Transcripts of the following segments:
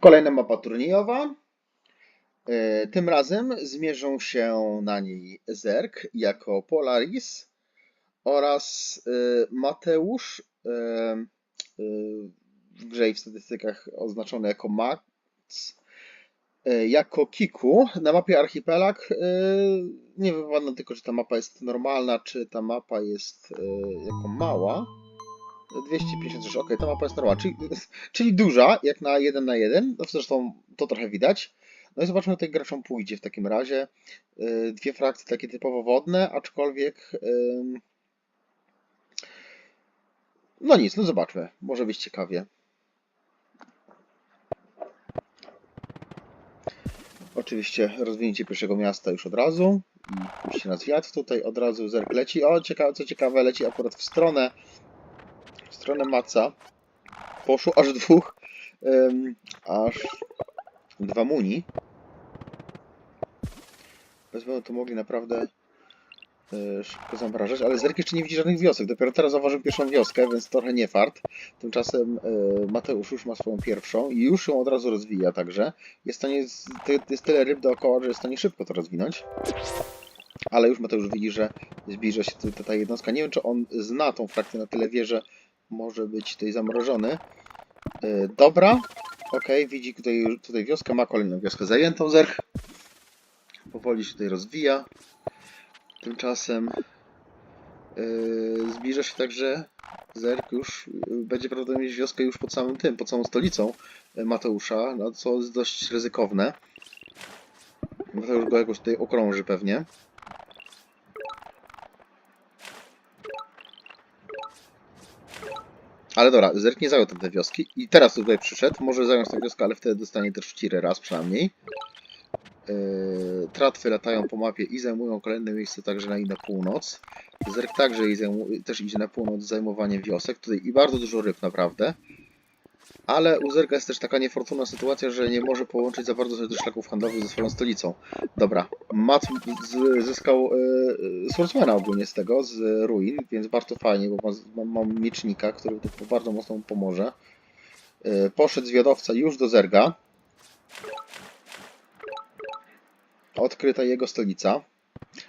Kolejna mapa turniejowa. E, Tym razem zmierzą się na niej Zerk jako Polaris oraz e, Mateusz e, w grze i w statystykach oznaczony jako Max jako Kiku. Na mapie Archipelag nie pamiętam tylko, czy ta mapa jest normalna, czy ta mapa jest jako mała. 256, ok, ta mapa jest normalna, czyli, czyli duża, jak na 1 na 1, no zresztą to trochę widać. No i zobaczmy, jak graczom pójdzie w takim razie. Yy, Dwie frakcje takie typowo wodne, aczkolwiek... No nic, no zobaczmy, może być ciekawie. Oczywiście rozwinięcie pierwszego miasta już od razu. Puści nas wiatr tutaj, od razu zerk leci. O, ciekawe, co ciekawe, leci akurat w stronę stronę Maca poszło aż dwóch, em, aż dwa muni. Bez względu to mogli naprawdę e, szybko zamrażać, ale Zerk jeszcze nie widzi żadnych wiosek. Dopiero teraz zauważył pierwszą wioskę, więc trochę nie fart. Tymczasem e, Mateusz już ma swoją pierwszą i już ją od razu rozwija także. Jest, w jest tyle ryb dookoła, że jest w stanie szybko to rozwinąć. Ale już Mateusz widzi, że zbliża się ta jednostka. Nie wiem, czy on zna tą frakcję na tyle wie, że może być tutaj zamrożony. Yy, dobra, okej, widzi tutaj, tutaj wioskę, ma kolejną wioskę zajętą, zerk. Powoli się tutaj rozwija. Tymczasem yy, zbliża się także zerk już, yy, będzie prawdopodobnie mieć wioskę już pod samym tym, pod samą stolicą Mateusza, no, co jest dość ryzykowne. Mateusz go jakoś tutaj okrąży pewnie. Ale dobra, Zerk nie zajął tam te wioski i teraz tutaj przyszedł. Może zająć tę wioskę, ale wtedy dostanie też wciry raz przynajmniej. Yy, tratwy latają po mapie i zajmują kolejne miejsce także na, na północ. Zerk także i też idzie na północ z zajmowaniem wiosek. Tutaj i bardzo dużo ryb naprawdę. Ale u Zerka jest też taka niefortunna sytuacja, że nie może połączyć za bardzo sobie szlaków handlowych ze swoją stolicą. Dobra, Mat z, zyskał e, Swordsmana ogólnie z tego, z ruin, więc bardzo fajnie, bo ma, mam, mam miecznika, który tu bardzo mocno mu pomoże. E, poszedł zwiadowca już do Zerga. Odkryta jego stolica.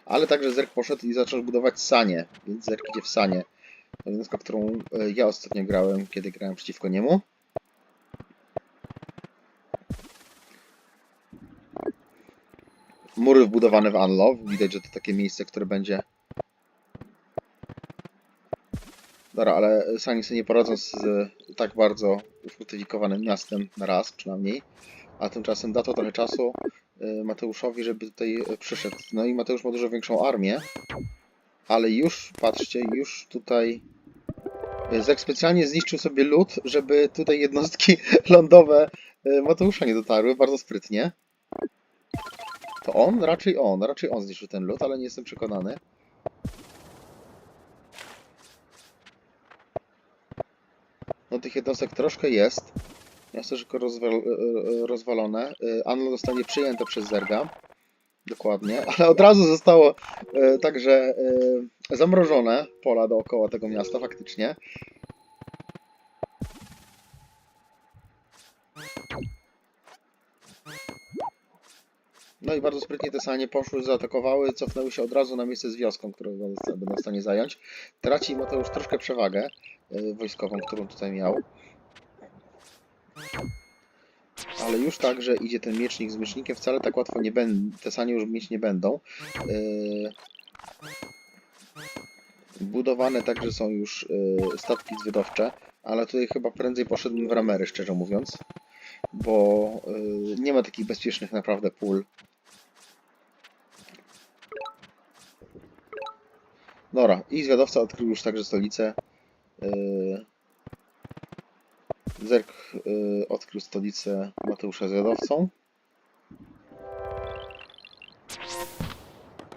Ale także Zerg poszedł i zaczął budować Sanie, więc Zerg idzie w Sanie. Jednostka, którą ja ostatnio grałem, kiedy grałem przeciwko niemu. Mury wbudowane w Unlove. Widać, że to takie miejsce, które będzie. Dobra, ale sami sobie nie poradzą z tak bardzo ufortyfikowanym miastem na raz przynajmniej. A tymczasem da to trochę czasu e, Mateuszowi, żeby tutaj przyszedł. No i Mateusz ma dużo większą armię. Ale już, patrzcie, już tutaj e, Zek specjalnie zniszczył sobie lód, żeby tutaj jednostki lądowe e, Mateusza nie dotarły. Bardzo sprytnie. To on? Raczej on. Raczej on zniszczył ten lód, ale nie jestem przekonany. No tych jednostek troszkę jest. Miasto szybko rozwal, e, e, rozwalone. E, Anlo zostanie przyjęte przez Zerga. Dokładnie, ale od razu zostało także zamrożone pola dookoła tego miasta faktycznie. No i bardzo sprytnie te sanie poszły, zaatakowały, cofnęły się od razu na miejsce z wioską, którą będą w stanie zająć. Traci Mateusz troszkę przewagę y, wojskową, którą tutaj miał. Ale już także idzie ten miecznik z miecznikiem, wcale tak łatwo nie będą, te sanie już mieć nie będą. Y, Budowane także są już y, statki zwiadowcze, ale tutaj chyba prędzej poszedłbym w ramery, szczerze mówiąc, bo nie ma takich bezpiecznych naprawdę pól Dobra, i zwiadowca odkrył już także stolicę. Yy, Zerk yy, odkrył stolicę Mateusza zwiadowcą.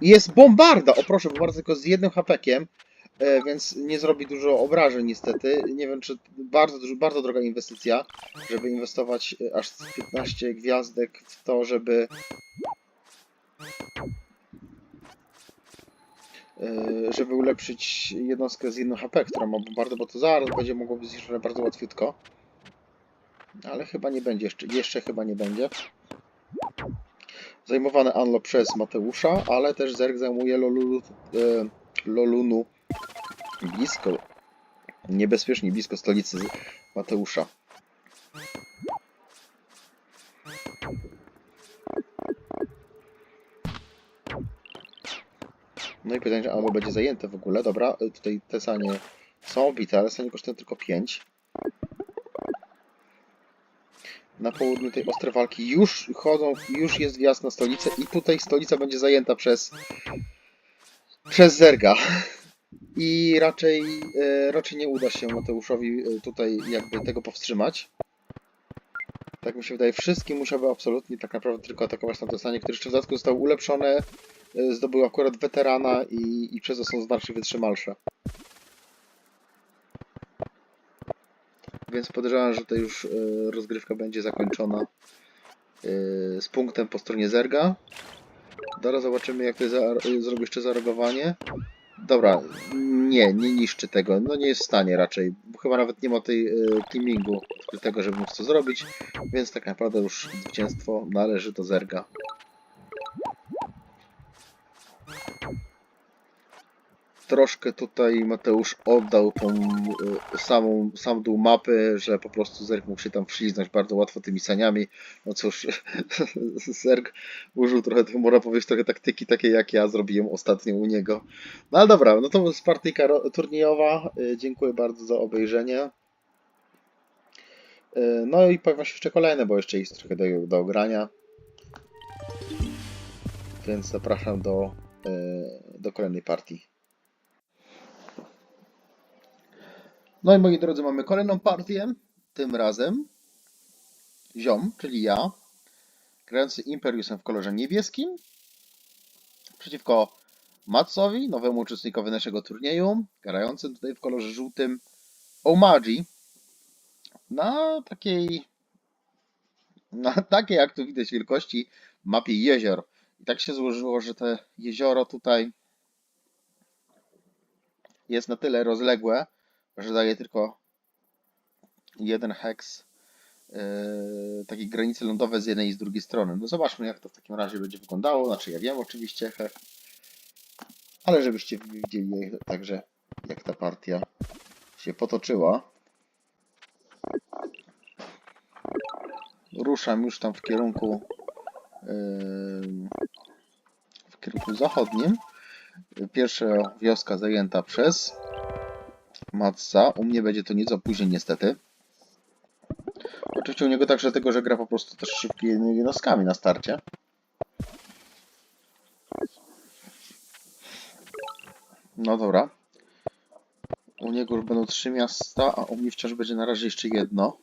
Jest bombarda! O proszę, bombarda tylko z jednym hapekiem, yy, więc nie zrobi dużo obrażeń niestety. Nie wiem, czy bardzo, bardzo droga inwestycja, żeby inwestować yy, aż 15 gwiazdek w to, żeby żeby ulepszyć jednostkę z 1 HP, która ma bombardę, bo to zaraz będzie mogło być zniszczone bardzo łatwiutko. Ale chyba nie będzie, jeszcze, jeszcze chyba nie będzie. Zajmowane Anlo przez Mateusza, ale też Zerg zajmuje Lolulu, e, Lolunu blisko, niebezpiecznie blisko stolicy Mateusza. No i pytanie, czy Anlo będzie zajęte w ogóle. Dobra, e, tutaj te sanie są obite, ale sanie kosztują tylko 5. Na południu tej ostre walki już chodzą, już jest wjazd na stolicę i tutaj stolica będzie zajęta przez przez Zerga. I raczej, e, raczej nie uda się Mateuszowi e, tutaj jakby tego powstrzymać. Tak mi się wydaje, wszystkim musiałby absolutnie tak naprawdę tylko atakować na to stanie, które jeszcze w dodatku zostały ulepszone, e, zdobył akurat weterana i, i przez to są znacznie wytrzymalsze. Więc podejrzewam, że tutaj już e, rozgrywka będzie zakończona e, z punktem po stronie Zerga. Zaraz zobaczymy, jak to za, zrobi jeszcze zareagowanie. Dobra, nie, nie niszczy tego. No nie jest w stanie raczej. Chyba nawet nie ma tej e, teamingu tego, żeby móc to zrobić. Więc tak naprawdę już zwycięstwo należy do Zerga. Troszkę tutaj Mateusz oddał tą e, samą, sam dół mapy, że po prostu Zerg mógł się tam wśliznąć bardzo łatwo tymi saniami. No cóż, Zerg użył trochę, można powiedzieć, trochę taktyki takiej jak ja zrobiłem ostatnio u niego. No ale dobra, no to jest partyjka turniejowa. E, Dziękuję bardzo za obejrzenie. E, No i się jeszcze kolejne, bo jeszcze jest trochę do, do ogrania. Więc zapraszam do, e, do kolejnej partii. No i moi drodzy, mamy kolejną partię. Tym razem ziom, czyli ja, grający Imperiusem w kolorze niebieskim, przeciwko Matsowi, nowemu uczestnikowi naszego turnieju, grającym tutaj w kolorze żółtym Omagi na takiej na takiej, jak tu widać, wielkości mapie jezior. I tak się złożyło, że te jezioro tutaj jest na tyle rozległe, że daje tylko jeden heks yy, takiej granicy lądowe z jednej i z drugiej strony. No zobaczmy, jak to w takim razie będzie wyglądało. Znaczy, ja wiem oczywiście, he, ale żebyście widzieli także, jak ta partia się potoczyła. Ruszam już tam w kierunku yy, w kierunku zachodnim. Pierwsza wioska zajęta przez Matsa. U mnie będzie to nieco później niestety. Oczywiście u niego także dlatego, że gra po prostu też szybkimi jednostkami na starcie. No dobra. U niego już będą trzy miasta, a u mnie wciąż będzie na razie jeszcze jedno.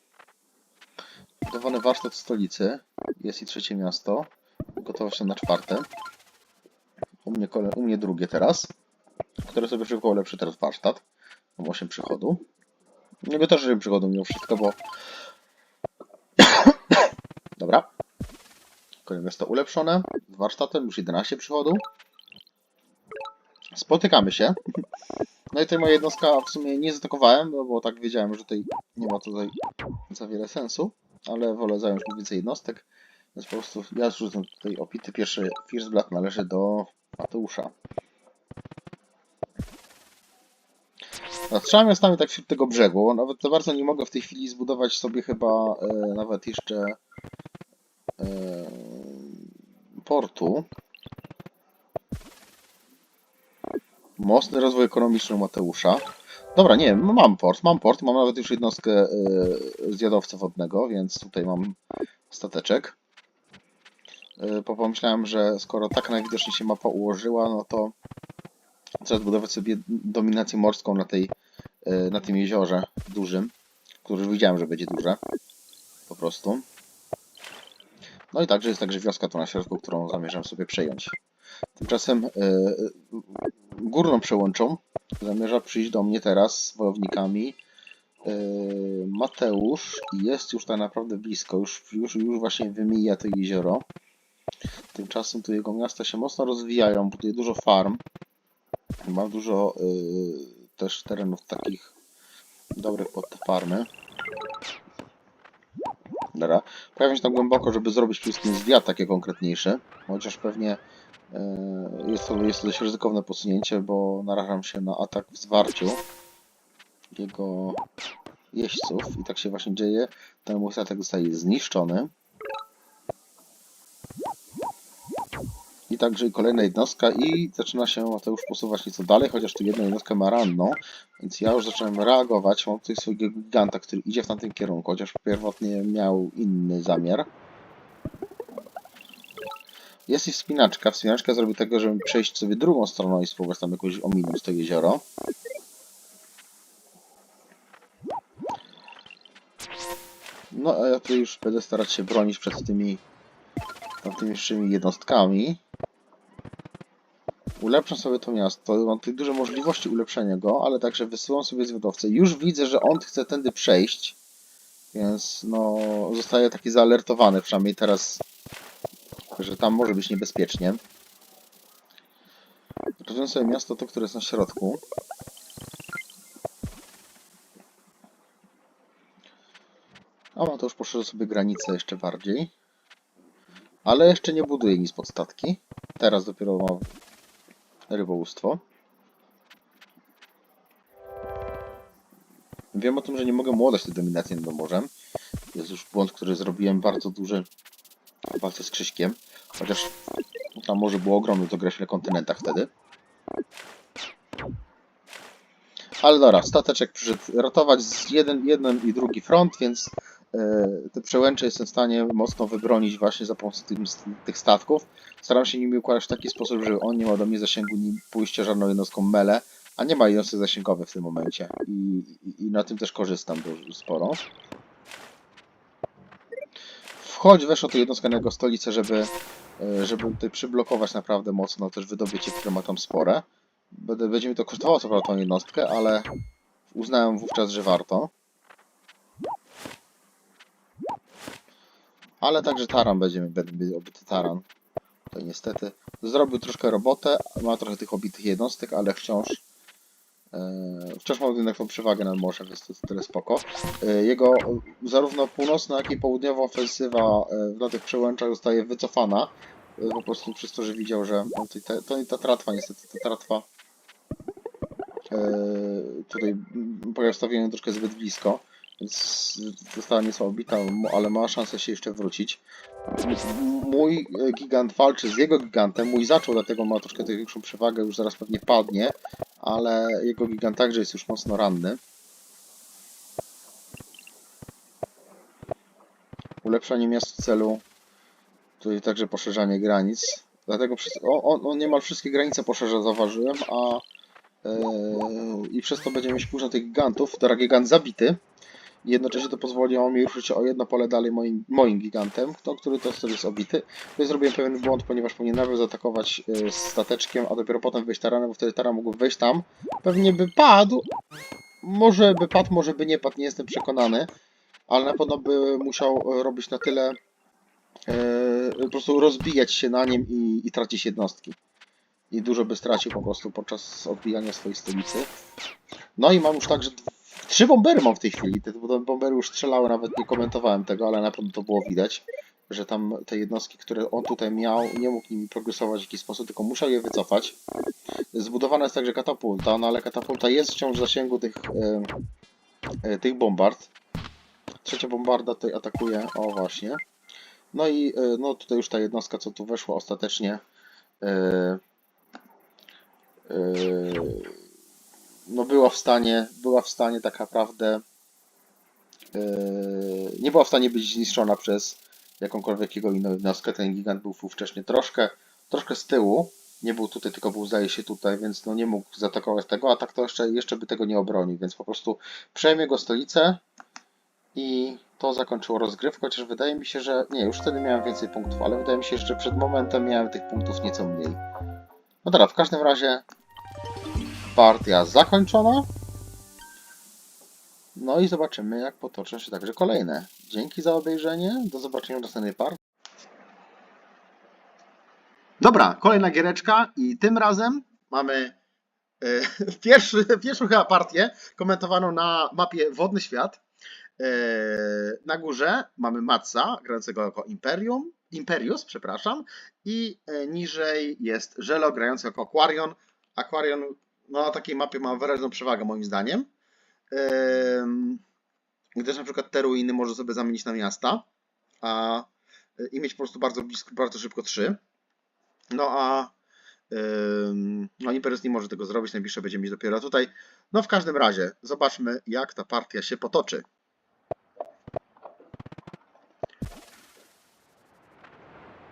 Budowany warsztat stolicy. Jest i trzecie miasto. Gotowe się na czwarte. U mnie, kole- u mnie drugie teraz. Które sobie szybko ulepszy teraz warsztat. Mam 8 przychodu. U niego też 8 przychodu mimo wszystko, bo... Dobra. Kolejne miasto ulepszone. Z warsztatem już 11 przychodu. Spotykamy się. No i tutaj moja jednostka w sumie nie zaatakowałem, no bo tak wiedziałem, że tutaj nie ma tutaj za wiele sensu, ale wolę zająć mu więcej jednostek. Więc po prostu ja zrzucam tutaj opity. Pierwszy First Blood należy do Mateusza. Strzelam miastami tak wśród tego brzegu. Nawet za bardzo nie mogę w tej chwili zbudować sobie chyba e, nawet jeszcze e, portu. Mocny rozwój ekonomiczny Mateusza. Dobra, nie, mam port, mam port, mam nawet już jednostkę e, zjadowca wodnego, więc tutaj mam stateczek. E, pomyślałem, że skoro tak najwidoczniej się mapa ułożyła, no to trzeba zbudować sobie dominację morską na, tej, na tym jeziorze dużym, który już widziałem, że będzie duże. Po prostu. No i także jest także wioska tu na środku, którą zamierzam sobie przejąć. Tymczasem e, górną przełączą zamierza przyjść do mnie teraz z wojownikami e, Mateusz i jest już tak naprawdę blisko, już, już, już właśnie wymija to jezioro. Tymczasem tu jego miasta się mocno rozwijają, buduje dużo farm. Ma dużo też terenów takich dobrych pod te farmy. Dobra. Pojawiam się tam głęboko, żeby zrobić wszystkim zwiat taki konkretniejszy. Chociaż pewnie e, jest to, jest to dość ryzykowne posunięcie, bo narażam się na atak w zwarciu jego jeźdźców. I tak się właśnie dzieje. Ten mój statek zostaje zniszczony. Także i kolejna jednostka i zaczyna się Mateusz posuwać nieco dalej, chociaż tu jedną jednostkę ma ranną, więc ja już zacząłem reagować. Mam tutaj swojego giganta, który idzie w tamtym kierunku, chociaż pierwotnie miał inny zamiar. Jest i wspinaczka. Wspinaczka zrobi tego, żeby przejść sobie drugą stroną i spróbować tam jakoś ominąć to jezioro. No a ja tutaj już będę starać się bronić przed tymi tamtymi jeszcze jednostkami. Ulepszam sobie to miasto, mam tutaj duże możliwości ulepszenia go, ale także wysyłam sobie zwiadowcę. Już widzę, że on chce tędy przejść, więc no zostaje taki zaalertowany, przynajmniej teraz, że tam może być niebezpiecznie. Rozwiążę sobie miasto to, które jest na środku. A ma to już poszerzy sobie granicę jeszcze bardziej. Ale jeszcze nie buduje nic pod statki. Teraz dopiero rybołówstwo. Wiem o tym, że nie mogę mu oddać tej dominacji nad morzem. Jest już błąd, który zrobiłem bardzo duży w walce z Krzyśkiem. Chociaż tam morze było ogromne, to gra się na kontynentach wtedy. Ale dobra, stateczek przyszedł ratować z jeden, jeden i drugi front, więc te przełęcze jestem w stanie mocno wybronić właśnie za pomocą tych, tych statków. Staram się nimi układać w taki sposób, że on nie ma do mnie zasięgu ni pójścia żadną jednostką mele, a nie ma jednostek zasięgowych w tym momencie. I, i, i na tym też korzystam dużo, sporo. Wchodź weszło to jednostka na jego stolicę, żeby, e, żeby tutaj przyblokować naprawdę mocno też wydobycie, które ma tam spore. Będzie mi to kosztowało co prawda tą jednostkę, ale uznałem wówczas, że warto. Ale także taran będzie, będzie obity taran. Tutaj niestety zrobił troszkę robotę, ma trochę tych obitych jednostek, ale wciąż e, wciąż ma jednak przewagę nad morzem, więc to tyle spoko. E, jego zarówno północna, jak i południowa ofensywa e, na tych przełęczach zostaje wycofana. E, po prostu przez to, że widział, że tutaj, to nie ta tratwa, niestety ta tratwa e, tutaj postawiłem troszkę zbyt blisko, została nieco obita, ale ma szansę się jeszcze wrócić. Mój gigant walczy z jego gigantem, mój zaczął, dlatego ma troszkę większą przewagę, już zaraz pewnie padnie, ale jego gigant także jest już mocno ranny. Ulepszanie miast w celu, tutaj także poszerzanie granic. Dlatego on, on niemal wszystkie granice poszerza, zauważyłem, a yy, i przez to będziemy mieć późno tych gigantów. Teraz gigant zabity. Jednocześnie to pozwoliło mi ruszyć o jedno pole dalej moim, moim gigantem, to, który to wtedy jest obity. Tutaj zrobiłem pewien błąd, ponieważ powinien najpierw zaatakować yy, stateczkiem, a dopiero potem wejść taranem, bo wtedy taran mógł wejść tam. Pewnie by padł. Może by padł, może by nie padł, nie jestem przekonany. Ale na pewno by musiał robić na tyle e, po prostu rozbijać się na nim i, i tracić jednostki. I dużo by stracił po prostu podczas odbijania swojej stolicy. No i mam już także trzy bombery mam w tej chwili. Te bombery już strzelały, nawet nie komentowałem tego, ale na pewno to było widać, że tam te jednostki, które on tutaj miał, nie mógł nimi progresować w jakiś sposób, tylko musiał je wycofać. Zbudowana jest także katapulta, no ale katapulta jest wciąż w zasięgu tych, e, e, tych bombard. Trzecia bombarda tutaj atakuje, o właśnie. No i e, no tutaj już ta jednostka, co tu weszła ostatecznie, e, e, no była w stanie, była w stanie tak naprawdę, e, nie była w stanie być zniszczona przez jakąkolwiek jego inną jednostkę. Ten gigant był wcześniej troszkę, troszkę z tyłu, nie był tutaj, tylko był zdaje się tutaj, więc no nie mógł zaatakować tego, a tak to jeszcze, jeszcze by tego nie obronił, więc po prostu przejmie go stolicę, i to zakończyło rozgrywkę, chociaż wydaje mi się, że nie, już wtedy miałem więcej punktów, ale wydaje mi się, że przed momentem miałem tych punktów nieco mniej. No dobra, w każdym razie partia zakończona. No i zobaczymy, jak potoczą się także kolejne. Dzięki za obejrzenie, do zobaczenia w następnej partii. Dobra, kolejna giereczka i tym razem mamy e, pierwszy, pierwszą chyba partię komentowaną na mapie Wodny Świat. E, Na górze mamy Matsa, grającego jako Imperium, Imperius, przepraszam, i e, niżej jest Żelo, grający jako Aquarion. Aquarion na takiej mapie ma wyraźną przewagę moim zdaniem, Em, gdyż na przykład te ruiny może sobie zamienić na miasta a, i mieć po prostu bardzo blisko, bardzo szybko trzy. No a No, Imperius nie może tego zrobić, najbliższe będzie mieć dopiero tutaj. No, w każdym razie, zobaczmy, jak ta partia się potoczy.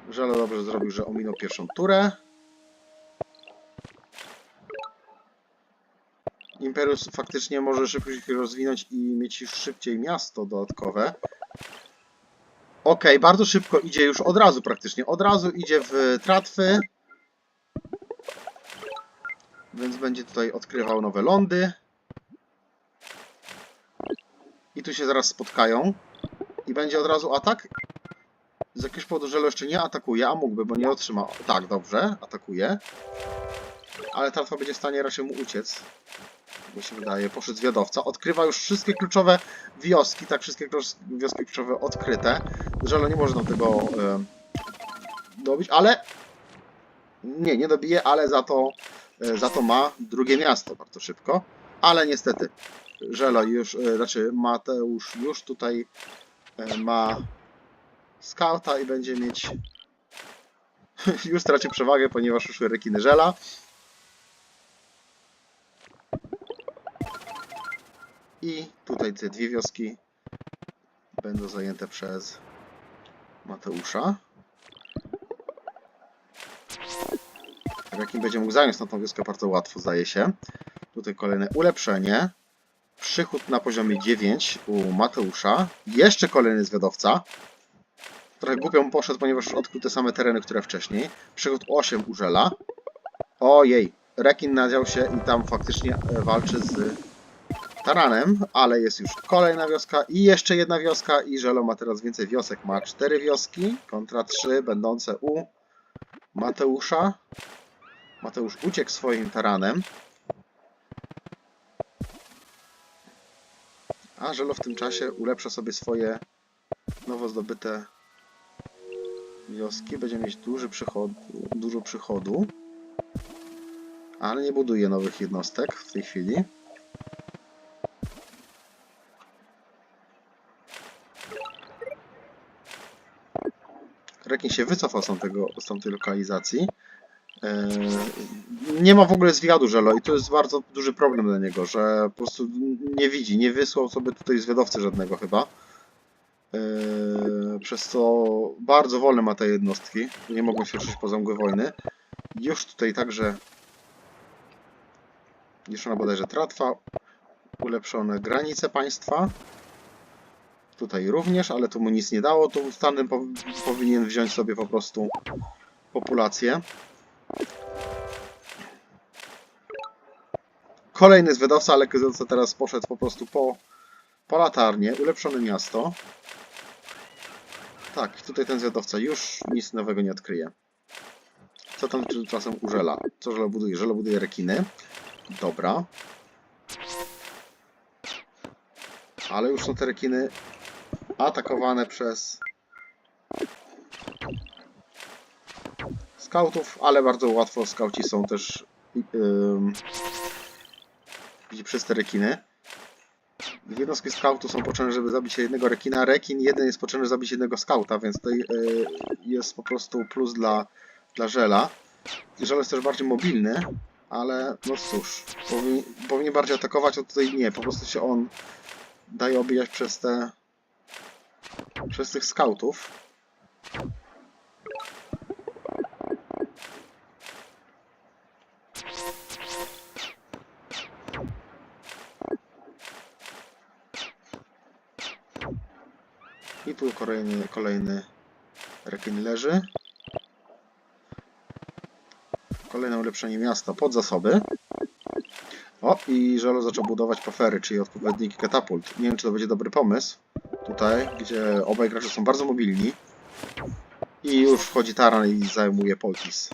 Żelo dobrze zrobił, że ominął pierwszą turę. Imperius faktycznie może szybciej się rozwinąć i mieć szybciej miasto dodatkowe. Ok, bardzo szybko idzie już od razu praktycznie. Od razu idzie w tratwy. Więc będzie tutaj odkrywał nowe lądy. I tu się zaraz spotkają. I będzie od razu atak. Z jakiegoś powodu Żelo jeszcze nie atakuje, a mógłby, bo nie otrzyma. Tak, dobrze, atakuje. Ale Tartwa będzie w stanie raczej mu uciec. Bo się wydaje, poszedł zwiadowca. Odkrywa już wszystkie kluczowe wioski, tak, wszystkie wioski kluczowe odkryte. Żelo nie może nam tego e, dobić, ale... Nie, nie dobije, ale za to E, Za to ma drugie miasto bardzo szybko. Ale niestety, Żelo już, e, znaczy Mateusz już tutaj e, ma skauta i będzie mieć. już stracił przewagę, ponieważ już rekiny Żela. I tutaj te dwie wioski będą zajęte przez Mateusza. Jakim będzie mógł zająć na tą wioskę bardzo łatwo, zdaje się. Tutaj kolejne ulepszenie. Przychód na poziomie 9 u Mateusza. Jeszcze kolejny zwiadowca. Trochę głupio mu poszedł, ponieważ odkrył te same tereny, które wcześniej. Przychód 8 u Żela. Ojej, Rekin nadział się i tam faktycznie walczy z Taranem, ale jest już kolejna wioska i jeszcze jedna wioska i Żelo ma teraz więcej wiosek. Ma 4 wioski kontra 3 będące u Mateusza. Mateusz uciekł swoim taranem. A Żelo w tym czasie ulepsza sobie swoje nowo zdobyte wioski. Będzie mieć duży przychod, dużo przychodu. Ale nie buduje nowych jednostek w tej chwili. Rekin się wycofał z, tamtego, z tamtej lokalizacji. Eee, nie ma w ogóle zwiadu Żelo i to jest bardzo duży problem dla niego, że po prostu nie widzi, nie wysłał sobie tutaj zwiadowcy żadnego chyba. Eee, przez co bardzo wolne ma te jednostki, nie mogą się ruszyć poza mgły wojny. Już tutaj także zniszczona bodajże tratwa, ulepszone granice państwa. Tutaj również, ale to mu nic nie dało, to Stanem po, powinien wziąć sobie po prostu populację. Kolejny zwiadowca, ale zwiadowca teraz poszedł po prostu po, po latarnię. Ulepszone miasto. Tak, tutaj ten zwiadowca już nic nowego nie odkryje. Co tam czasem u Żela? Co Żelo buduje? Żelo buduje rekiny. Dobra. Ale już są te rekiny atakowane przez skautów, ale bardzo łatwo skauci są też um, przez te rekiny. Jednostki skautu są potrzebne, żeby zabić jednego rekina. Rekin jeden jest potrzebny, żeby zabić jednego skauta, więc tutaj y, jest po prostu plus dla, dla Żela. Żel jest też bardziej mobilny, ale no cóż, powinien, powinien bardziej atakować, a tutaj nie, po prostu się on daje obijać przez te przez tych skautów. I tu kolejny, kolejny rekin leży. Kolejne ulepszenie miasta pod zasoby. O, i Żelo zaczął budować pafery, czyli odpowiedniki katapult. Nie wiem, czy to będzie dobry pomysł. Tutaj, gdzie obaj gracze są bardzo mobilni. I już wchodzi taran i zajmuje Poltis.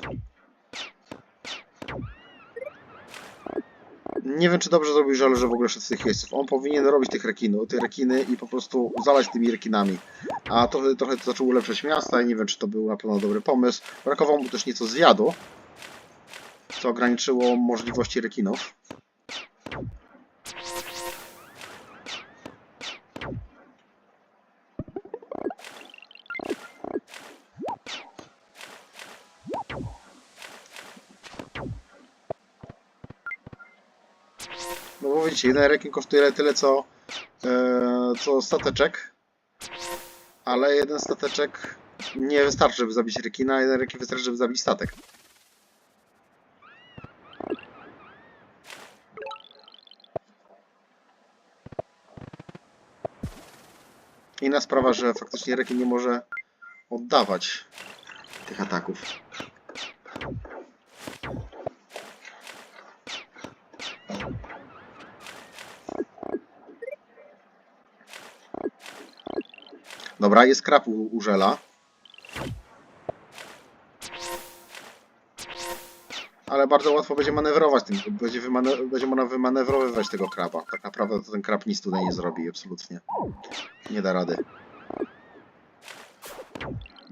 Nie wiem, czy dobrze zrobił żal, że w ogóle szedł z tych jeźdźców. On powinien robić tych rekinów, te rekiny i po prostu zalać tymi rekinami. A trochę, trochę to zaczął ulepszać miasta i nie wiem, czy to był na pewno dobry pomysł. Brakowało mu też nieco zjadu, co ograniczyło możliwości rekinów. Jeden rekin kosztuje tyle co, e, co stateczek, ale jeden stateczek nie wystarczy, żeby zabić rekina, a jeden rekin wystarczy, żeby zabić statek. Inna sprawa, że faktycznie rekin nie może oddawać tych ataków. Dobra, jest krab u, u żela. Ale bardzo łatwo będzie manewrować tym, będzie, wymane, będzie można wymanewrowywać tego kraba. Tak naprawdę to ten krab nic tutaj nie zrobi, absolutnie. Nie da rady.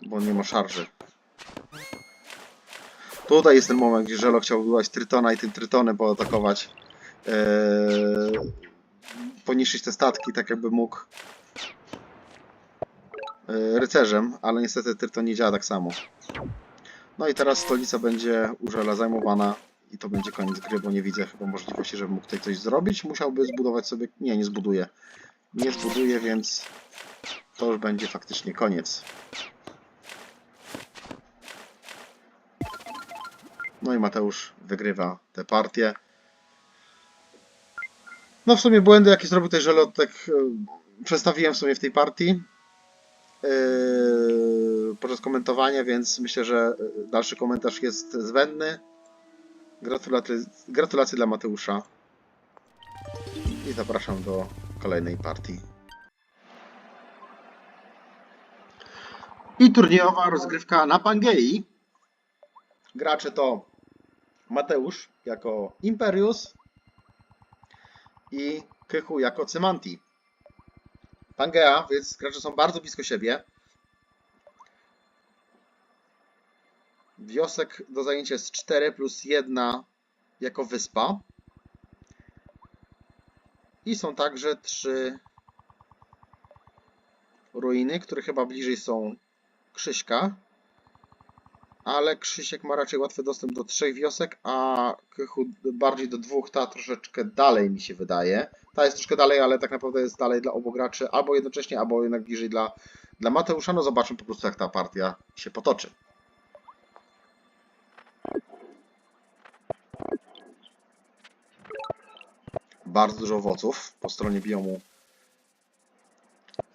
Bo on nie ma szarży. Tutaj jest ten moment, gdzie Żelo chciał wywołać Trytona i tym Trytonem poatakować. Eee, poniszczyć te statki, tak jakby mógł rycerzem, ale niestety Tryton nie działa tak samo. No i teraz stolica będzie u Żela zajmowana i to będzie koniec gry, bo nie widzę chyba możliwości, żeby mógł tutaj coś zrobić. Musiałby zbudować sobie... Nie, nie zbuduje. Nie zbuduje, więc to już będzie faktycznie koniec. No i Mateusz wygrywa tę partię. No w sumie błędy jakie zrobił też Żelotek e, przedstawiłem w sumie w tej partii podczas komentowania, więc myślę, że dalszy komentarz jest zbędny. Gratulacje, gratulacje dla Mateusza. I zapraszam do kolejnej partii. I turniejowa rozgrywka na Pangei. Gracze to Mateusz jako Imperius i Kychu jako Cymanti. Pangea, więc gracze są bardzo blisko siebie. Wiosek do zajęcia jest 4 plus 1 jako wyspa. I są także trzy ruiny, które chyba bliżej są Krzyśka. Ale Krzysiek ma raczej łatwy dostęp do trzech wiosek, a Kychu bardziej do dwóch, ta troszeczkę dalej mi się wydaje. Ta jest troszkę dalej, ale tak naprawdę jest dalej dla obu graczy, albo jednocześnie, albo jednak bliżej dla, dla Mateusza. No zobaczmy po prostu jak ta partia się potoczy. Bardzo dużo owoców po stronie biomu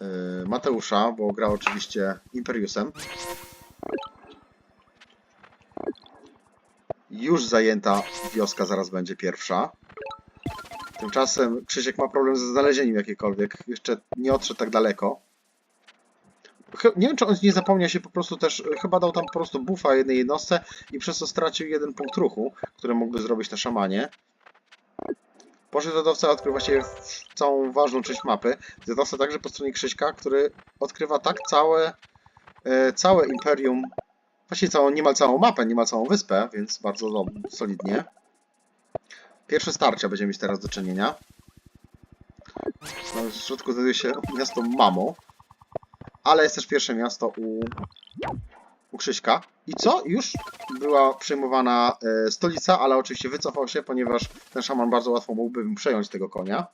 yy, Mateusza, bo grał oczywiście Imperiusem. Już zajęta wioska zaraz będzie pierwsza. Tymczasem Krzysiek ma problem ze znalezieniem jakiekolwiek. Jeszcze nie odszedł tak daleko. Nie wiem, czy on nie zapomniał się po prostu też. Chyba dał tam po prostu buffa jednej jednostce i przez to stracił jeden punkt ruchu, który mógłby zrobić na szamanie. Poszedł dodawca odkrył właściwie całą ważną część mapy. Dodawca także po stronie Krzyśka, który odkrywa tak całe, e, całe imperium Właściwie całą, niemal całą mapę, niemal całą wyspę, więc bardzo solidnie. Pierwsze starcia będziemy mieć teraz do czynienia. No, w środku znajduje się miasto Mamo, ale jest też pierwsze miasto u, u Krzyśka. I co? Już była przejmowana e, stolica, ale oczywiście wycofał się, ponieważ ten szaman bardzo łatwo mógłby przejąć tego konia.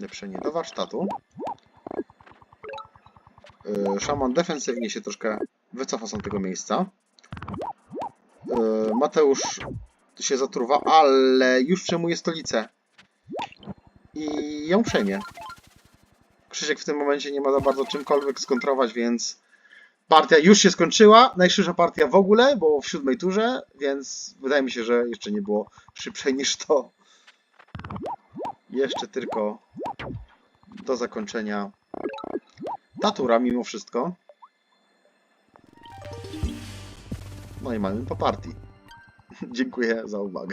Lepszenie do warsztatu. E, Szaman defensywnie się troszkę wycofa z tego miejsca. E, Mateusz się zatruwa, ale już przejmuje stolicę. I ją przejmie. Krzysiek w tym momencie nie ma za bardzo czymkolwiek skontrować, więc partia już się skończyła. Najszybsza partia w ogóle, bo w siódmej turze, więc wydaje mi się, że jeszcze nie było szybszej niż to. Jeszcze tylko do zakończenia ta tura mimo wszystko. No i mamy po partii. Dziękuję za uwagę.